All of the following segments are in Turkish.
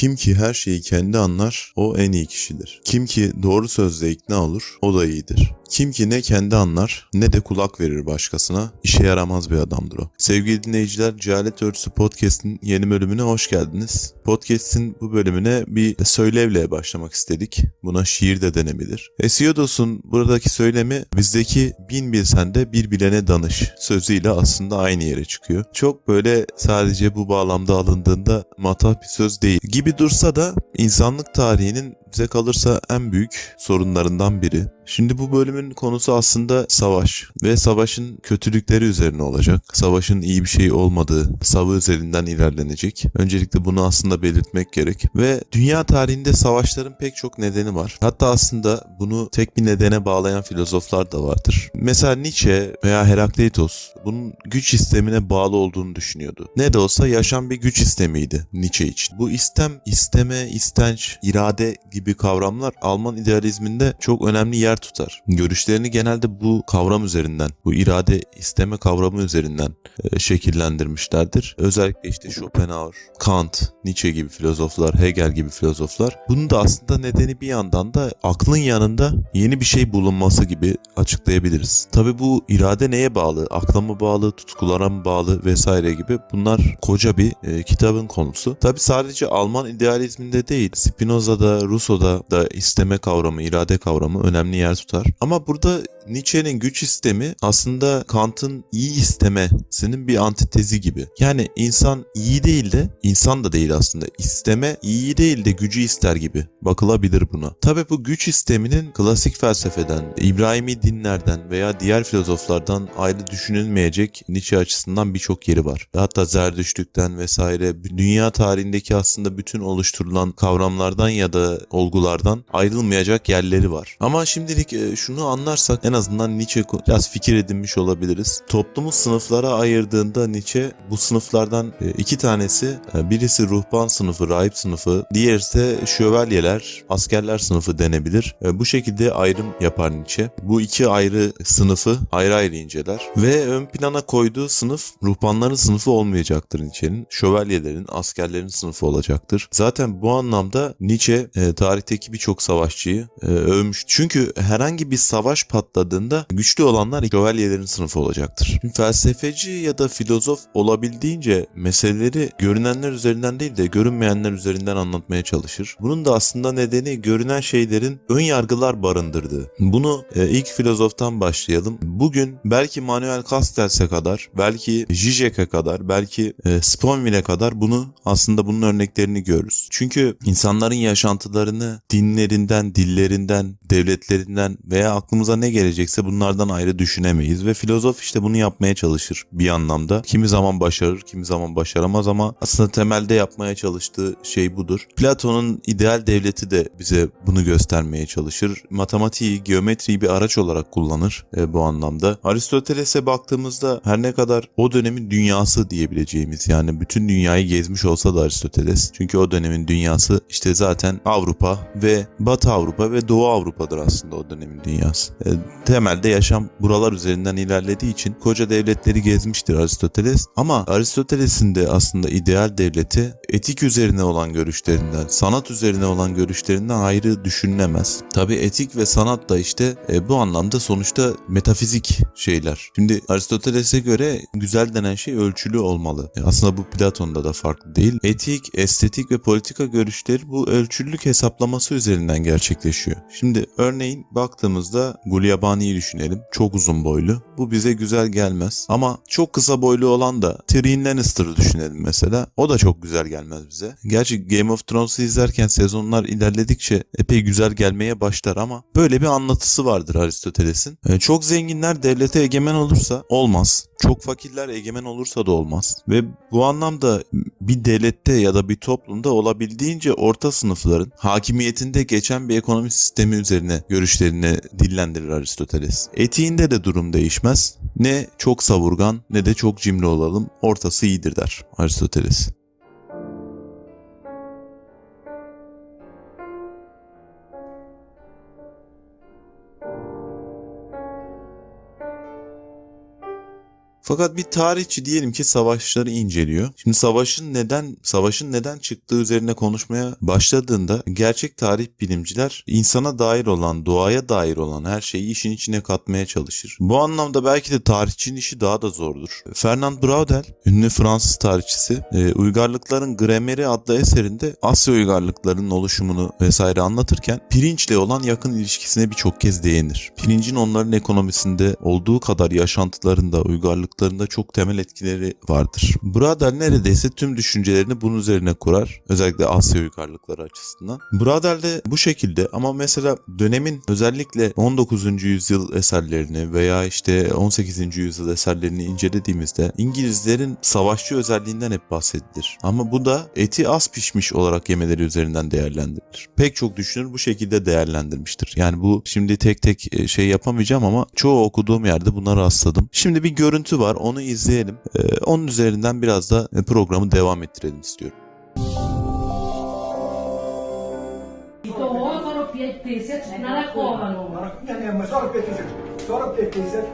Kim ki her şeyi kendi anlar, o en iyi kişidir. Kim ki doğru sözle ikna olur, o da iyidir. Kim ki ne kendi anlar ne de kulak verir başkasına, işe yaramaz bir adamdır o. Sevgili dinleyiciler, Cehalet Örtüsü Podcast'in yeni bölümüne hoş geldiniz. Podcast'in bu bölümüne bir söylevle başlamak istedik. Buna şiir de denebilir. Hesiodos'un buradaki söylemi bizdeki bin bilsende bir bilene danış sözüyle aslında aynı yere çıkıyor. Çok böyle sadece bu bağlamda alındığında matah bir söz değil gibi dursa da insanlık tarihinin bize kalırsa en büyük sorunlarından biri. Şimdi bu bölümün konusu aslında savaş ve savaşın kötülükleri üzerine olacak. Savaşın iyi bir şey olmadığı savı üzerinden ilerlenecek. Öncelikle bunu aslında belirtmek gerek. Ve dünya tarihinde savaşların pek çok nedeni var. Hatta aslında bunu tek bir nedene bağlayan filozoflar da vardır. Mesela Nietzsche veya Herakleitos bunun güç sistemine bağlı olduğunu düşünüyordu. Ne de olsa yaşam bir güç sistemiydi Nietzsche için. Bu istem, isteme, istenç, irade gibi kavramlar Alman idealizminde çok önemli yer tutar. Görüşlerini genelde bu kavram üzerinden, bu irade isteme kavramı üzerinden e, şekillendirmişlerdir. Özellikle işte Schopenhauer, Kant, Nietzsche gibi filozoflar, Hegel gibi filozoflar. Bunun da aslında nedeni bir yandan da aklın yanında yeni bir şey bulunması gibi açıklayabiliriz. Tabi bu irade neye bağlı? Akla mı bağlı, tutkulara mı bağlı vesaire gibi bunlar koca bir e, kitabın konusu. Tabi sadece Alman idealizminde değil, Spinoza'da, Rousseau'da da isteme kavramı, irade kavramı önemli yer tutar. Ama burada Nietzsche'nin güç sistemi aslında Kant'ın iyi istemesinin bir antitezi gibi. Yani insan iyi değil de insan da değil aslında. İsteme iyi değil de gücü ister gibi bakılabilir buna. Tabi bu güç sisteminin klasik felsefeden, İbrahimi dinlerden veya diğer filozoflardan ayrı düşünülmeyecek Nietzsche açısından birçok yeri var. Hatta Zerdüştlükten vesaire dünya tarihindeki aslında bütün oluşturulan kavramlardan ya da olgulardan ayrılmayacak yerleri var. Ama şimdilik e, şunu anlarsak en azından Nietzsche biraz fikir edinmiş olabiliriz. Toplumu sınıflara ayırdığında Nietzsche bu sınıflardan e, iki tanesi e, birisi ruhban sınıfı, rahip sınıfı, diğeri ise şövalyeler, askerler sınıfı denebilir. Bu şekilde ayrım yapar Nietzsche. Bu iki ayrı sınıfı ayrı ayrı inceler ve ön plana koyduğu sınıf ruhbanların sınıfı olmayacaktır Nietzsche'nin. Şövalyelerin, askerlerin sınıfı olacaktır. Zaten bu anlamda Nietzsche e, tarihteki birçok savaşçıyı e, övmüş. Çünkü herhangi bir savaş patladığında güçlü olanlar şövalyelerin sınıfı olacaktır. Şimdi felsefeci ya da filozof olabildiğince meseleleri görünenler üzerinden değil de görünmeyenler üzerinden anlatmaya çalışır. Bunun da aslında nedeni görünen şeylerin ön yargılar barındırdığı. Bunu e, ilk filozoftan başlayalım. Bugün belki Manuel Castells'e kadar, belki Zizek'e kadar, belki e, Sponville'e kadar bunu aslında bunun örneklerini görürüz. Çünkü insanların yaşantılarını dinlerinden, dillerinden, devletlerinden veya aklımıza ne gelecekse bunlardan ayrı düşünemeyiz ve filozof işte bunu yapmaya çalışır bir anlamda. Kimi zaman başarır, kimi zaman başaramaz ama aslında temelde yapmaya çalıştığı şey budur. Platon'un ideal devleti de bize bunu göstermeye çalışır. Matematiği, geometriyi bir araç olarak kullanır e, bu anlamda. Aristoteles'e baktığımızda her ne kadar o dönemin dünyası diyebileceğimiz yani bütün dünyayı gezmiş olsa da Aristoteles. Çünkü o dönemin dünyası işte zaten Avrupa ve Batı Avrupa ve Doğu Avrupa'dır aslında o dönemin dünyası. E, temelde yaşam buralar üzerinden ilerlediği için koca devletleri gezmiştir Aristoteles. Ama Aristoteles'in de aslında ideal devleti etik üzerine olan görüşlerinden, sanat üzerine olan görüşlerinden ayrı düşünülemez. Tabi etik ve sanat da işte e, bu anlamda sonuçta metafizik şeyler. Şimdi Aristoteles'e göre güzel denen şey ölçülü olmalı. E, aslında bu Platon'da da farklı değil. Etik, estetik ve politika görüşleri bu ölçülülük hesaplaması üzerinden gerçekleşiyor. Şimdi örneğin baktığımızda Gulyabani'yi düşünelim. Çok uzun boylu. Bu bize güzel gelmez. Ama çok kısa boylu olan da Tyrion Lannister'ı düşünelim mesela. O da çok güzel gelmez bize. Gerçi Game of Thrones'u izlerken sezonlar ilerledikçe epey güzel gelmeye başlar ama böyle bir anlatısı vardır Aristoteles'in. E, çok zenginler devlete egemen olursa olmaz. Çok fakirler egemen olursa da olmaz. Ve bu anlamda bir devlette ya da bir toplumda olabildiğince orta sınıfların hakimiyetinde geçen bir ekonomi sistemi üzerine görüşlerini dillendirir Aristoteles. Etiğinde de durum değişmez. Ne çok savurgan ne de çok cimri olalım. Ortası iyidir der Aristoteles. Fakat bir tarihçi diyelim ki savaşları inceliyor. Şimdi savaşın neden savaşın neden çıktığı üzerine konuşmaya başladığında gerçek tarih bilimciler insana dair olan, doğaya dair olan her şeyi işin içine katmaya çalışır. Bu anlamda belki de tarihçinin işi daha da zordur. Fernand Braudel, ünlü Fransız tarihçisi, e, Uygarlıkların Grameri adlı eserinde Asya uygarlıklarının oluşumunu vesaire anlatırken pirinçle olan yakın ilişkisine birçok kez değinir. Pirincin onların ekonomisinde olduğu kadar yaşantılarında, uygarlıklarında çok temel etkileri vardır. Braudel neredeyse tüm düşüncelerini bunun üzerine kurar. Özellikle Asya uygarlıkları açısından. Braudel de bu şekilde ama mesela dönemin özellikle 19. yüzyıl eserlerini veya işte 18. yüzyıl eserlerini incelediğimizde İngilizlerin savaşçı özelliğinden hep bahsedilir. Ama bu da eti az pişmiş olarak yemeleri üzerinden değerlendirilir. Pek çok düşünür bu şekilde değerlendirmiştir. Yani bu şimdi tek tek e, şey yapamayacağım ama çoğu okuduğum yerde buna rastladım. Şimdi bir görüntü var onu izleyelim. Ee, onun üzerinden biraz da e, programı devam ettirelim istiyorum. Sorup yettiyse, narak oğlanı. Narak, yani sor yettiyse,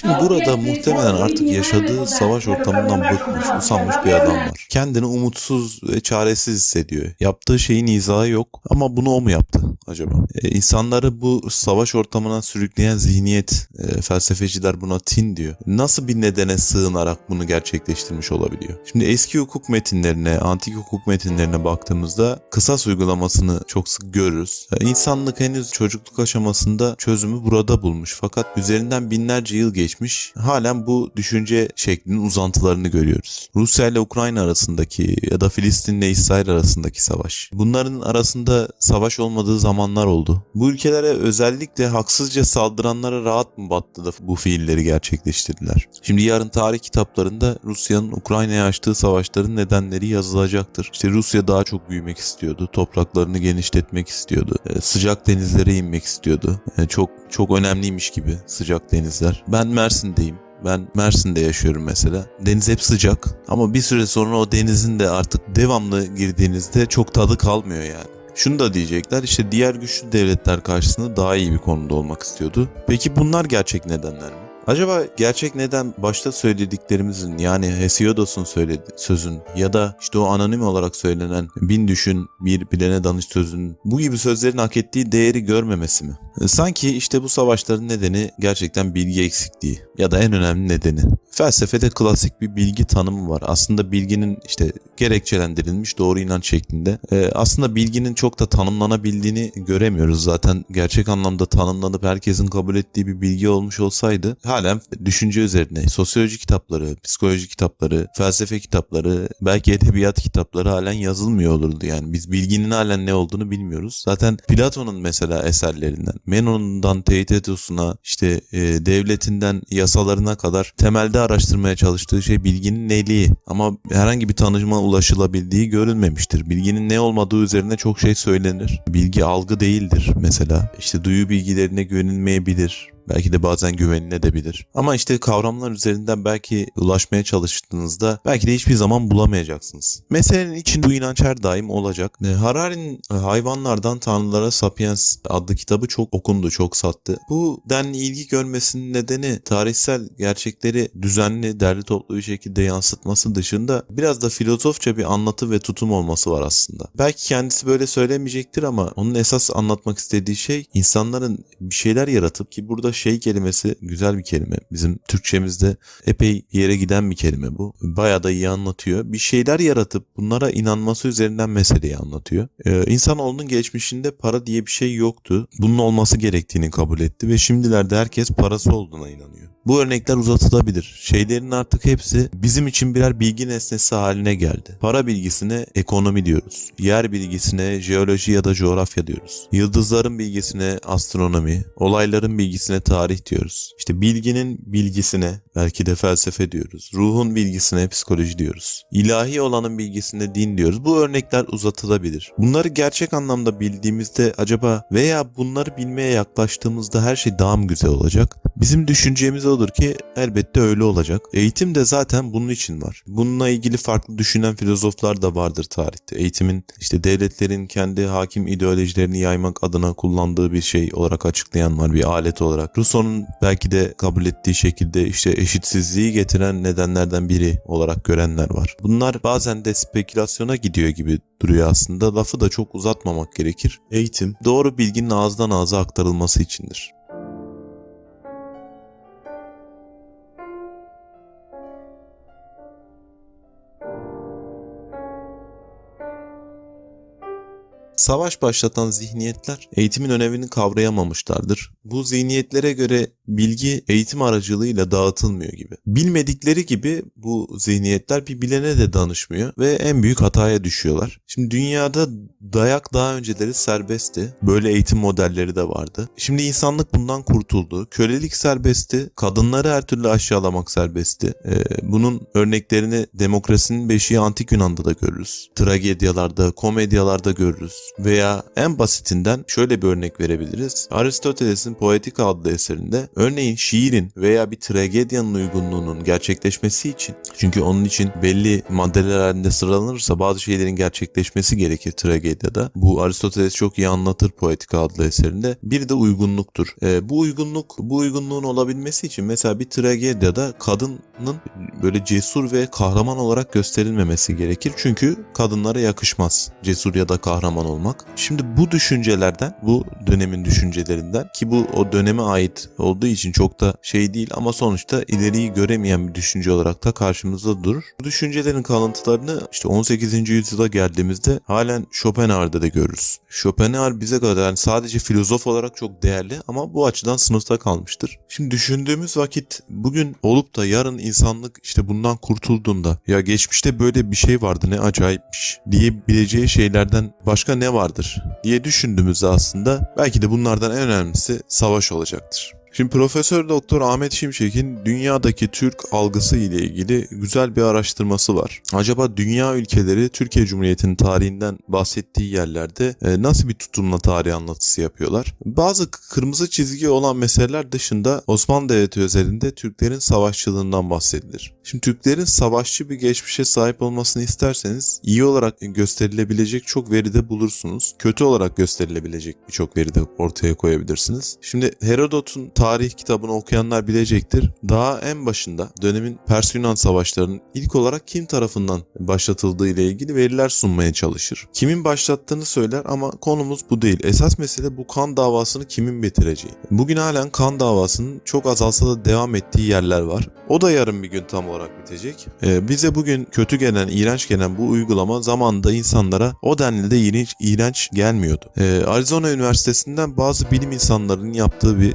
Şimdi burada muhtemelen artık yaşadığı savaş ortamından bıkmış, usanmış bir adam var. Kendini umutsuz ve çaresiz hissediyor. Yaptığı şeyin izahı yok ama bunu o mu yaptı acaba? E, insanları bu savaş ortamına sürükleyen zihniyet, e, felsefeciler buna tin diyor. Nasıl bir nedene sığınarak bunu gerçekleştirmiş olabiliyor? Şimdi eski hukuk metinlerine, antik hukuk metinlerine baktığımızda kısas uygulamasını çok sık görürüz. E, insanlık henüz çocukluk aşamasında çok çözümü burada bulmuş fakat üzerinden binlerce yıl geçmiş halen bu düşünce şeklinin uzantılarını görüyoruz. Rusya ile Ukrayna arasındaki ya da Filistin ile İsrail arasındaki savaş. Bunların arasında savaş olmadığı zamanlar oldu. Bu ülkelere özellikle haksızca saldıranlara rahat mı battı da bu fiilleri gerçekleştirdiler? Şimdi yarın tarih kitaplarında Rusya'nın Ukrayna'ya açtığı savaşların nedenleri yazılacaktır. İşte Rusya daha çok büyümek istiyordu. Topraklarını genişletmek istiyordu. e, Sıcak denizlere inmek istiyordu. E, Çok çok önemliymiş gibi sıcak denizler. Ben Mersin'deyim. Ben Mersin'de yaşıyorum mesela. Deniz hep sıcak ama bir süre sonra o denizin de artık devamlı girdiğinizde çok tadı kalmıyor yani. Şunu da diyecekler işte diğer güçlü devletler karşısında daha iyi bir konumda olmak istiyordu. Peki bunlar gerçek nedenler mi? Acaba gerçek neden başta söylediklerimizin yani Hesiodos'un söyledi sözün ya da işte o anonim olarak söylenen bin düşün bir bilene danış sözünün bu gibi sözlerin hak ettiği değeri görmemesi mi? E, Sanki işte bu savaşların nedeni gerçekten bilgi eksikliği ya da en önemli nedeni. Felsefede klasik bir bilgi tanımı var. Aslında bilginin işte gerekçelendirilmiş doğru inanç şeklinde. E, aslında bilginin çok da tanımlanabildiğini göremiyoruz. Zaten gerçek anlamda tanımlanıp herkesin kabul ettiği bir bilgi olmuş olsaydı halen düşünce üzerine sosyoloji kitapları, psikoloji kitapları, felsefe kitapları, belki edebiyat kitapları halen yazılmıyor olurdu yani. Biz bilginin halen ne olduğunu bilmiyoruz. Zaten Platon'un mesela eserlerinden, Menon'dan Teetetos'una işte e, devletinden yasalarına kadar temelde araştırmaya çalıştığı şey bilginin neliği. Ama herhangi bir tanıma ulaşılabildiği görülmemiştir. Bilginin ne olmadığı üzerine çok şey söylenir. Bilgi algı değildir mesela. İşte duyu bilgilerine güvenilmeyebilir. Belki de bazen güvenilebilir. Ama işte kavramlar üzerinden belki ulaşmaya çalıştığınızda belki de hiçbir zaman bulamayacaksınız. Meselenin içinde bu inanç her daim olacak. E, Harari'nin Hayvanlardan Tanrılara Sapiens adlı kitabı çok okundu, çok sattı. Bu denli ilgi görmesinin nedeni tarihsel gerçekleri düzenli, derli toplu bir şekilde yansıtması dışında biraz da filozofça bir anlatı ve tutum olması var aslında. Belki kendisi böyle söylemeyecektir ama onun esas anlatmak istediği şey insanların bir şeyler yaratıp ki burada şey kelimesi güzel bir kelime. Bizim Türkçemizde epey yere giden bir kelime bu. Bayağı da iyi anlatıyor. Bir şeyler yaratıp bunlara inanması üzerinden meseleyi anlatıyor. Ee, insanoğlunun geçmişinde para diye bir şey yoktu. Bunun olması gerektiğini kabul etti ve şimdilerde herkes parası olduğuna inanıyor. Bu örnekler uzatılabilir. Şeylerin artık hepsi bizim için birer bilgi nesnesi haline geldi. Para bilgisine ekonomi diyoruz. Yer bilgisine jeoloji ya da coğrafya diyoruz. Yıldızların bilgisine astronomi, olayların bilgisine tarih diyoruz. İşte bilginin bilgisine belki de felsefe diyoruz. Ruhun bilgisine psikoloji diyoruz. İlahi olanın bilgisine din diyoruz. Bu örnekler uzatılabilir. Bunları gerçek anlamda bildiğimizde acaba veya bunları bilmeye yaklaştığımızda her şey daha mı güzel olacak? Bizim düşüncemize odur ki elbette öyle olacak. Eğitim de zaten bunun için var. Bununla ilgili farklı düşünen filozoflar da vardır tarihte. Eğitimin işte devletlerin kendi hakim ideolojilerini yaymak adına kullandığı bir şey olarak açıklayan var bir alet olarak. Rousseau'nun belki de kabul ettiği şekilde işte eşitsizliği getiren nedenlerden biri olarak görenler var. Bunlar bazen de spekülasyona gidiyor gibi duruyor aslında. Lafı da çok uzatmamak gerekir. Eğitim doğru bilginin ağızdan ağza aktarılması içindir. Savaş başlatan zihniyetler eğitimin önemini kavrayamamışlardır. Bu zihniyetlere göre bilgi eğitim aracılığıyla dağıtılmıyor gibi. Bilmedikleri gibi bu zihniyetler bir bilene de danışmıyor ve en büyük hataya düşüyorlar. Şimdi dünyada dayak daha önceleri serbestti. Böyle eğitim modelleri de vardı. Şimdi insanlık bundan kurtuldu. Kölelik serbestti. Kadınları her türlü aşağılamak serbestti. Ee, bunun örneklerini demokrasinin beşiği antik Yunan'da da görürüz. Tragedyalarda, komedyalarda görürüz. Veya en basitinden şöyle bir örnek verebiliriz. Aristoteles'in Poetika adlı eserinde örneğin şiirin veya bir tragedyanın uygunluğunun gerçekleşmesi için çünkü onun için belli maddeler halinde sıralanırsa bazı şeylerin gerçekleşmesi gerekir tragedyada. Bu Aristoteles çok iyi anlatır Poetika adlı eserinde. Bir de uygunluktur. Ee, bu uygunluk, bu uygunluğun olabilmesi için mesela bir tragedyada kadının böyle cesur ve kahraman olarak gösterilmemesi gerekir. Çünkü kadınlara yakışmaz cesur ya da kahraman olmak. Şimdi bu düşüncelerden, bu dönemin düşüncelerinden ki bu o döneme ait olduğu için çok da şey değil ama sonuçta ileriyi göremeyen bir düşünce olarak da karşımızda durur. Bu düşüncelerin kalıntılarını işte 18. yüzyıla geldiğimizde halen Schopenhauer'da da görürüz. Schopenhauer bize kadar yani sadece filozof olarak çok değerli ama bu açıdan sınıfta kalmıştır. Şimdi düşündüğümüz vakit bugün olup da yarın insanlık işte bundan kurtulduğunda ya geçmişte böyle bir şey vardı ne acayipmiş diyebileceği şeylerden başka ne vardır diye düşündüğümüzde aslında belki de bunlardan en önemlisi savaş olacaktır. Şimdi Profesör Doktor Ahmet Şimşek'in dünyadaki Türk algısı ile ilgili güzel bir araştırması var. Acaba dünya ülkeleri Türkiye Cumhuriyeti'nin tarihinden bahsettiği yerlerde e, nasıl bir tutumla tarih anlatısı yapıyorlar? Bazı kırmızı çizgi olan meseleler dışında Osmanlı Devleti özelinde Türklerin savaşçılığından bahsedilir. Şimdi Türklerin savaşçı bir geçmişe sahip olmasını isterseniz iyi olarak gösterilebilecek çok veride bulursunuz. Kötü olarak gösterilebilecek birçok veride ortaya koyabilirsiniz. Şimdi Herodot'un tarih kitabını okuyanlar bilecektir. Daha en başında dönemin Pers Yunan savaşlarının ilk olarak kim tarafından başlatıldığı ile ilgili veriler sunmaya çalışır. Kimin başlattığını söyler ama konumuz bu değil. Esas mesele bu kan davasını kimin bitireceği. Bugün halen kan davasının çok azalsa da devam ettiği yerler var. O da yarın bir gün tam olarak bitecek. Ee, bize bugün kötü gelen, iğrenç gelen bu uygulama zamanında insanlara o denli de iğrenç, iğrenç gelmiyordu. Ee, Arizona Üniversitesi'nden bazı bilim insanlarının yaptığı bir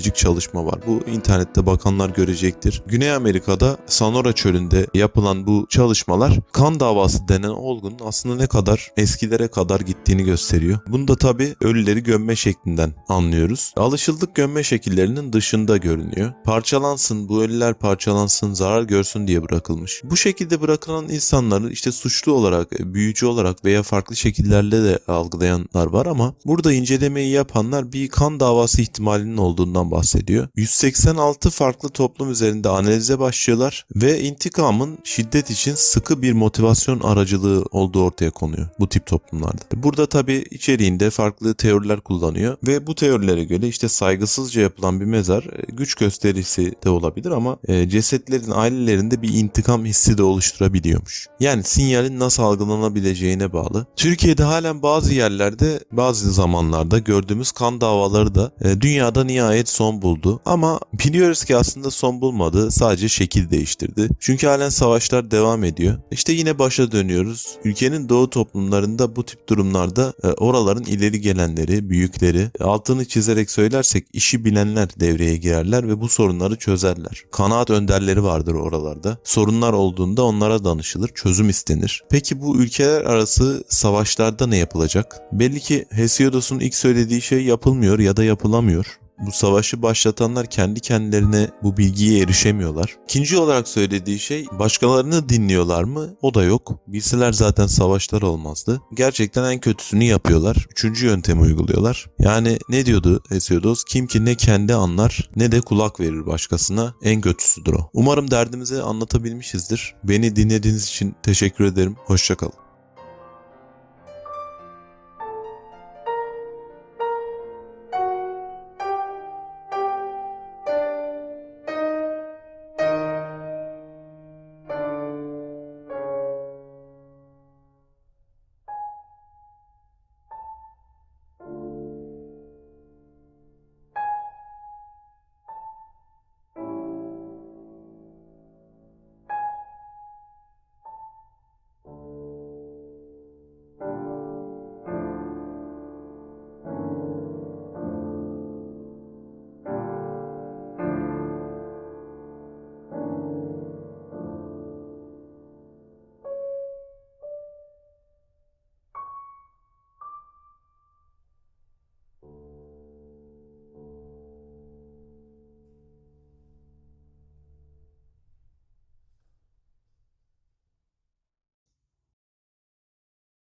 arkeolojik çalışma var. Bu internette bakanlar görecektir. Güney Amerika'da Sonora çölünde yapılan bu çalışmalar kan davası denen olgunun aslında ne kadar eskilere kadar gittiğini gösteriyor. Bunu da tabi ölüleri gömme şeklinden anlıyoruz. Alışıldık gömme şekillerinin dışında görünüyor. Parçalansın, bu ölüler parçalansın, zarar görsün diye bırakılmış. Bu şekilde bırakılan insanları işte suçlu olarak, büyücü olarak veya farklı şekillerle de algılayanlar var ama burada incelemeyi yapanlar bir kan davası ihtimalinin olduğundan bahsediyor. 186 farklı toplum üzerinde analize başlıyorlar ve intikamın şiddet için sıkı bir motivasyon aracılığı olduğu ortaya konuyor bu tip toplumlarda. Burada tabi içeriğinde farklı teoriler kullanıyor ve bu teorilere göre işte saygısızca yapılan bir mezar e, güç gösterisi de olabilir ama e, cesetlerin ailelerinde bir intikam hissi de oluşturabiliyormuş. Yani sinyalin nasıl algılanabileceğine bağlı. Türkiye'de halen bazı yerlerde bazı zamanlarda gördüğümüz kan davaları da e, dünyada nihayet son buldu. Ama biliyoruz ki aslında son bulmadı. Sadece şekil değiştirdi. Çünkü halen savaşlar devam ediyor. İşte yine başa dönüyoruz. Ülkenin doğu toplumlarında bu tip durumlarda e, oraların ileri gelenleri, büyükleri altını çizerek söylersek işi bilenler devreye girerler ve bu sorunları çözerler. Kanaat önderleri vardır oralarda. Sorunlar olduğunda onlara danışılır, çözüm istenir. Peki bu ülkeler arası savaşlarda ne yapılacak? Belli ki Hesiodos'un ilk söylediği şey yapılmıyor ya da yapılamıyor. Bu savaşı başlatanlar kendi kendilerine bu bilgiye erişemiyorlar. İkinci olarak söylediği şey başkalarını dinliyorlar mı? O da yok. Bilseler zaten savaşlar olmazdı. Gerçekten en kötüsünü yapıyorlar. Üçüncü yöntemi uyguluyorlar. Yani ne diyordu Hesiodos? Kim ki ne kendi anlar ne de kulak verir başkasına en kötüsüdür o. Umarım derdimizi anlatabilmişizdir. Beni dinlediğiniz için teşekkür ederim. Hoşçakalın.